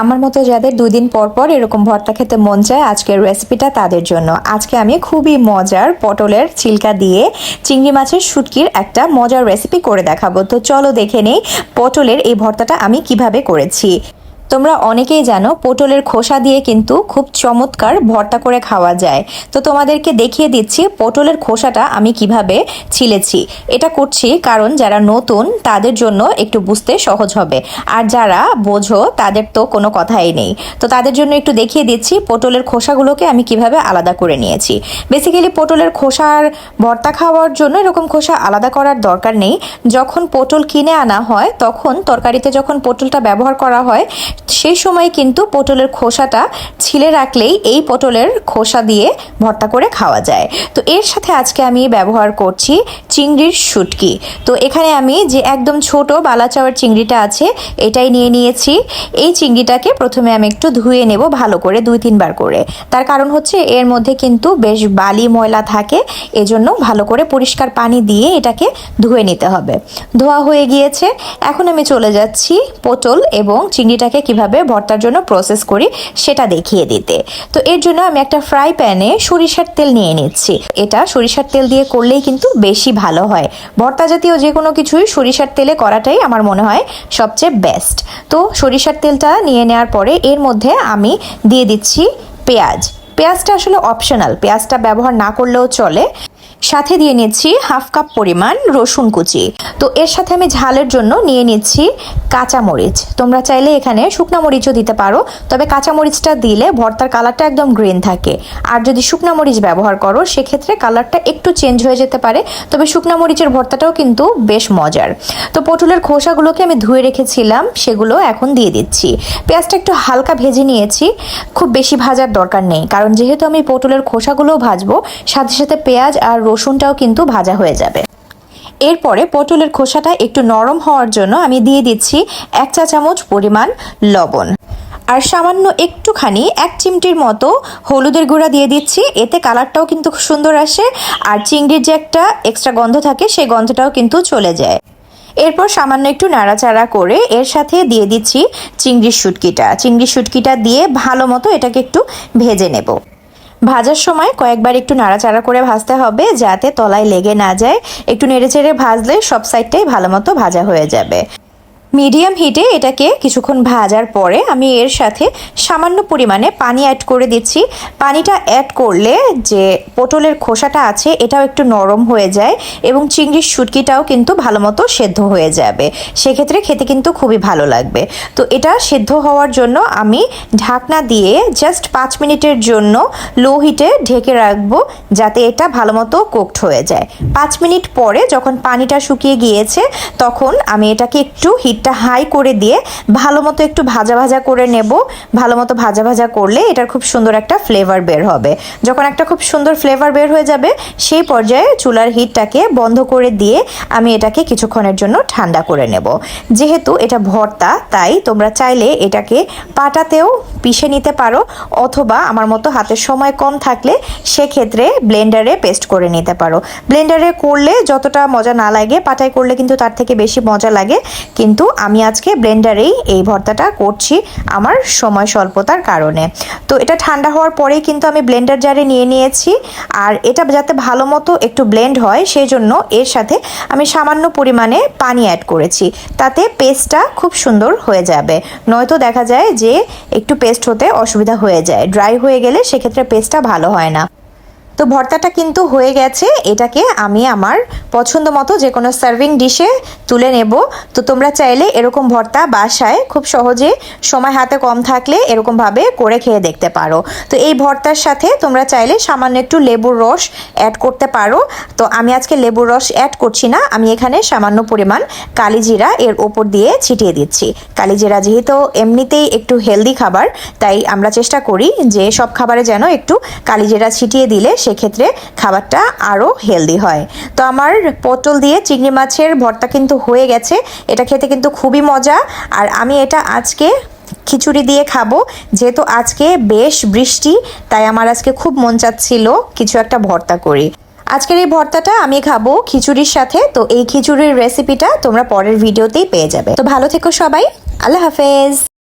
আমার মতো যাদের দুই দিন পর পর এরকম ভর্তা খেতে মন চায়, আজকের রেসিপিটা তাদের জন্য। আজকে আমি খুবই মজার পটলের ছিলকা দিয়ে চিংড়ি মাছের শুটকির একটা মজার রেসিপি করে দেখাবো। তো চলো দেখে নেই পটলের এই ভর্তাটা আমি কীভাবে করেছি। তোমরা অনেকেই জানো, পটলের খোসা দিয়ে কিন্তু খুব চমৎকার ভর্তা করে খাওয়া যায়। তো তোমাদেরকে দেখিয়ে দিচ্ছি পটলের খোসাটা আমি কীভাবে ছিলেছি। এটা করছি কারণ যারা নতুন, তাদের জন্য একটু বুঝতে সহজ হবে। আর যারা বোঝো, তাদের তো কোনো কথাই নেই। তো তাদের জন্য একটু দেখিয়ে দিচ্ছি পটলের খোসাগুলোকে আমি কীভাবে আলাদা করে নিয়েছি। বেসিক্যালি পটলের খোসার ভর্তা খাওয়ার জন্য এরকম খোসা আলাদা করার দরকার নেই। যখন পটল কিনে আনা হয়, তখন তরকারিতে যখন পটলটা ব্যবহার করা হয় সেই সময় কিন্তু পটলের খোসাটা ছিলে রাখলেই এই পটলের খোসা দিয়ে ভর্তা করে খাওয়া যায়। তো এর সাথে আজকে আমি ব্যবহার করছি চিংড়ির শুটকি। তো এখানে আমি যে একদম ছোট বালাচাওয়ার চিংড়িটা আছে, এটাই নিয়ে নিয়েছি। এই চিংড়িটাকে প্রথমে আমি একটু ধুয়ে নেব ভালো করে দুই তিনবার করে। তার কারণ হচ্ছে এর মধ্যে কিন্তু বেশ বালি ময়লা থাকে, এজন্য ভালো করে পরিষ্কার পানি দিয়ে এটাকে ধুয়ে নিতে হবে। ধোয়া হয়ে গিয়েছে। এখন আমি চলে যাচ্ছি পটল এবং চিংড়িটাকে কীভাবে ভর্তার জন্য প্রসেস করি সেটা দেখিয়ে দিতে। তো এর জন্য আমি একটা ফ্রাই প্যানে সরিষার তেল নিয়ে নিচ্ছি। এটা সরিষার তেল দিয়ে করলেই কিন্তু বেশি ভালো হয়। ভর্তা জাতীয় যে কোনো কিছুই সরিষার তেলে করাটাই আমার মনে হয় সবচেয়ে বেস্ট তো সরিষার তেলটা নিয়ে নেওয়ার পরে এর মধ্যে আমি দিয়ে দিচ্ছি পেঁয়াজ। পেঁয়াজটা আসলে অপশনাল পেঁয়াজটা ব্যবহার না করলেও চলে। সাথে দিয়ে নিচ্ছি হাফ কাপ পরিমাণ রসুন কুচি। তো এর সাথে আমি ঝালের জন্য নিয়ে নিচ্ছি কাঁচা মরিচ। তোমরা চাইলে এখানে শুকনা মরিচও দিতে পারো, তবে কাঁচা মরিচটা দিলে ভর্তার কালারটা একদম গ্রিন থাকে। আর যদি শুকনা মরিচ ব্যবহার করো, সেক্ষেত্রে কালারটা একটু চেঞ্জ হয়ে যেতে পারে, তবে শুকনা মরিচের ভর্তাটাও কিন্তু বেশ মজার। তো পটলের খোসাগুলোকে আমি ধুয়ে রেখেছিলাম, সেগুলো এখন দিয়ে দিচ্ছি। পেঁয়াজটা একটু হালকা ভেজে নিয়েছি। খুব বেশি ভাজার দরকার নেই। কারণ যেহেতু আমি পটলের খোসাগুলোও ভাজবো, সাথে সাথে পেঁয়াজ আর রসুনটাও কিন্তু ভাজা হয়ে যাবে। এরপরে পটলের খোসাটা একটু নরম হওয়ার জন্য আমি দিয়ে দিচ্ছি এক চা চামচ পরিমাণ লবণ। আর সামান্য একটুখানি এক চিমটির মতো হলুদের গুঁড়া দিয়ে দিচ্ছি, এতে কালারটাও কিন্তু সুন্দর আসে, আর চিংড়ির যে একটা এক্সট্রা গন্ধ থাকে, সেই গন্ধটাও কিন্তু চলে যায়। এরপর সামান্য একটু নাড়াচাড়া করে এর সাথে দিয়ে দিচ্ছি চিংড়ির শুটকিটা। চিংড়ির শুটকিটা দিয়ে ভালো মতো এটাকে একটু ভেজে নেব। ভাজার সময় কয়েকবার একটু নাড়াচাড়া করে ভাজতে হবে যাতে তলায় লেগে না যায়। একটু নেড়েচেড়ে ভাজলে সব সাইডটাই ভালো মতো ভাজা হয়ে যাবে। মিডিয়াম হিটে এটাকে কিছুক্ষণ ভাজার পরে আমি এর সাথে সামান্য পরিমাণে পানি অ্যাড করে দিচ্ছি। পানিটা অ্যাড করলে যে পটলের খোসাটা আছে, এটাও একটু নরম হয়ে যায় এবং চিংড়ির শুটকিটাও কিন্তু ভালো মতো সেদ্ধ হয়ে যাবে। সেক্ষেত্রে খেতে কিন্তু খুবই ভালো লাগবে। তো এটা সেদ্ধ হওয়ার জন্য আমি ঢাকনা দিয়ে জাস্ট পাঁচ মিনিটের জন্য লো হিটে ঢেকে রাখব যাতে এটা ভালো মতো কুকড হয়ে যায়। পাঁচ মিনিট পরে যখন পানিটা শুকিয়ে গিয়েছে, তখন আমি এটাকে একটু হিটটা হাই করে দিয়ে ভালো মতো একটু ভাজা ভাজা করে নেব। ভালো মতো ভাজা ভাজা করলে এটার খুব সুন্দর একটা ফ্লেভার বের হবে। যখন একটা খুব সুন্দর ফ্লেভার বের হয়ে যাবে, সেই পর্যায়ে চুলার হিটটাকে বন্ধ করে দিয়ে আমি এটাকে কিছুক্ষণের জন্য ঠান্ডা করে নেব। যেহেতু এটা ভর্তা, তাই তোমরা চাইলে এটাকে পাটাতেও পিষে নিতে পারো অথবা আমার মতো হাতের সময় কম থাকলে সেক্ষেত্রে ব্লেন্ডারে পেস্ট করে নিতে পারো। ব্লেন্ডারে করলে যতটা মজা না লাগে, পাটায় করলে কিন্তু তার থেকে বেশি মজা লাগে। কিন্তু আমি আজকে ব্লেন্ডারেই এই ভর্তাটা করছি আমার সময় স্বল্পতার কারণে। তো এটা ঠান্ডা হওয়ার পরেই কিন্তু আমি ব্লেন্ডার জারে নিয়ে নিয়েছি। আর এটা যাতে ভালো মতো একটু ব্লেন্ড হয়, সেই জন্য এর সাথে আমি সামান্য পরিমাণে পানি অ্যাড করেছি। তাতে পেস্টটা খুব সুন্দর হয়ে যাবে। নয়তো দেখা যায় যে একটু পেস্ট হতে অসুবিধা হয়ে যায়। ড্রাই হয়ে গেলে সেক্ষেত্রে পেস্টটা ভালো হয় না। তো ভর্তাটা কিন্তু হয়ে গেছে। এটাকে আমি আমার পছন্দ মতো যে কোনো সার্ভিং ডিশে তুলে নেব। তো তোমরা চাইলে এরকম ভর্তা বাসায় খুব সহজে সময় হাতে কম থাকলে এরকমভাবে করে খেয়ে দেখতে পারো। তো এই ভর্তার সাথে তোমরা চাইলে সামান্য একটু লেবুর রস অ্যাড করতে পারো। তো আমি আজকে লেবুর রস অ্যাড করছি না। আমি এখানে সামান্য পরিমাণ কালিজিরা এর ওপর দিয়ে ছিটিয়ে দিচ্ছি। কালিজিরা যেহেতু এমনিতেই একটু হেলদি খাবার, তাই আমরা চেষ্টা করি যে সব খাবারে যেন একটু কালিজিরা ছিটিয়ে দিলে সেক্ষেত্রে খাবারটা আরও হেলদি হয়। তো আমার পটল দিয়ে চিংড়ি মাছের ভর্তা কিন্তু হয়ে গেছে। এটা খেতে কিন্তু খুবই মজা। আর আমি এটা আজকে খিচুড়ি দিয়ে খাব। যেহেতু আজকে বেশ বৃষ্টি, তাই আমার আজকে খুব মন চাচ্ছিল কিছু একটা ভর্তা করি। আজকের এই ভর্তাটা আমি খাব খিচুড়ির সাথে। তো এই খিচুড়ির রেসিপিটা তোমরা পরের ভিডিওতেই পেয়ে যাবে। তো ভালো থেকো সবাই। আল্লাহ হাফেজ।